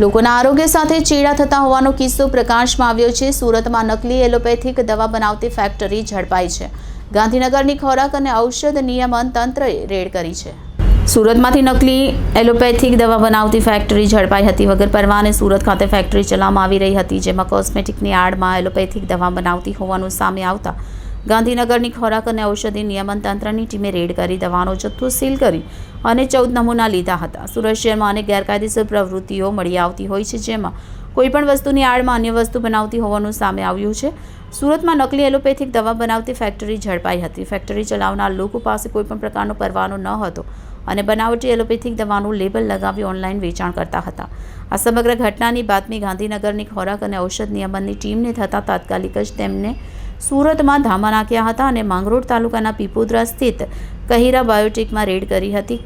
લોકોના આરોગ્ય સાથે ચેડા થતા હોવાનો કિસ્સો પ્રકાશમાં આવ્યો છે. સુરતમાં નકલી એલોપેથિક દવા બનાવતી ફેક્ટરી ઝડપાઈ છે. ગાંધીનગરની ખોરાક અને ઔષધ નિયમન તંત્રએ રેડ કરી છે. સુરતમાંથી નકલી એલોપેથિક દવા બનાવતી ફેક્ટરી ઝડપાઈ હતી વગર પરવાને સુરત ખાતે ફેક્ટરી ચલાવવામાં આવી રહી હતી, જેમાં કોસ્મેટિકની આડમાં એલોપેથિક દવા બનાવતી હોવાનું સામે આવતા ગાંધીનગરની ખોરાક અને ઔષધિ નિયમન તંત્રની ટીમે રેડ કરી દવાનો જથ્થો સીલ કરી અને ચૌદ નમૂના લીધા હતા. સુરત શહેરમાં અનેક ગેરકાયદેસર પ્રવૃત્તિઓ મળી આવતી હોય છે, જેમાં કોઈપણ વસ્તુની આડમાં અન્ય વસ્તુ બનાવતી હોવાનું સામે આવ્યું છે. સુરતમાં નકલી એલોપેથિક દવા બનાવતી ફેક્ટરી ઝડપાઈ હતી. ફેક્ટરી ચલાવનાર લોકો પાસે કોઈપણ પ્રકારનો પરવાનો ન હતો અને બનાવટી એલોપેથિક દવાનું લેબલ લગાવી ઓનલાઈન વેચાણ કરતા હતા. આ સમગ્ર ઘટનાની બાતમી ગાંધીનગરની ખોરાક અને ઔષધ નિયમનની ટીમને થતાં તાત્કાલિક જ તેમને સુરતમાં ધામા નાખ્યા હતા અને માંગરોળ તાલુકાના પીપોદરા સ્થિત કહીરા બાયોટેકમાં રેડ કરી હતી.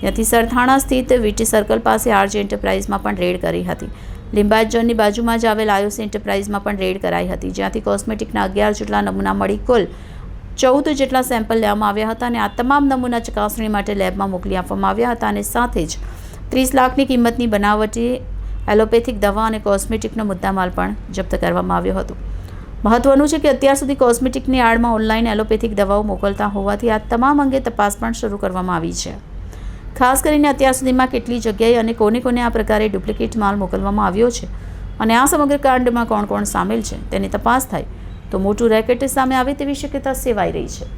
ત્યાંથી સરથાણા સ્થિત વીટી સર્કલ પાસે આર્જ એન્ટરપ્રાઇઝમાં પણ રેડ કરી હતી. લિંબાયતજનની બાજુમાં જ આવેલ આયુષ એન્ટરપ્રાઇઝમાં પણ રેડ કરાઈ હતી. જ્યાંથી કોસ્મેટિકના અગિયાર જેટલા નમૂના મળી કુલ ચૌદ જેટલા સેમ્પલ લેવામાં આવ્યા હતા અને આ તમામ નમૂના ચકાસણી માટે લેબમાં મોકલી આપવામાં આવ્યા હતા અને સાથે જ ત્રીસ લાખની કિંમતની બનાવટી એલોપેથિક દવા અને કોસ્મેટિકનો મુદ્દામાલ પણ જપ્ત કરવામાં આવ્યો હતો. મહત્વનું છે કે અત્યાર સુધી કોસ્મેટિકની આડમાં ઓનલાઈન એલોપેથિક દવાઓ મોકલતા હોવાથી આ તમામ અંગે તપાસ પણ શરૂ કરવામાં આવી છે. ખાસ કરીને અત્યાર સુધીમાં કેટલી જગ્યાએ અને કોને કોને આ પ્રકારે ડુપ્લિકેટ માલ મોકલવામાં આવ્યો છે અને આ સમગ્ર કાંડમાં કોણ કોણ સામેલ છે તેની તપાસ થાય તો મોટું રેકેટ સામે આવે તેવી શક્યતા સેવાઈ રહી છે.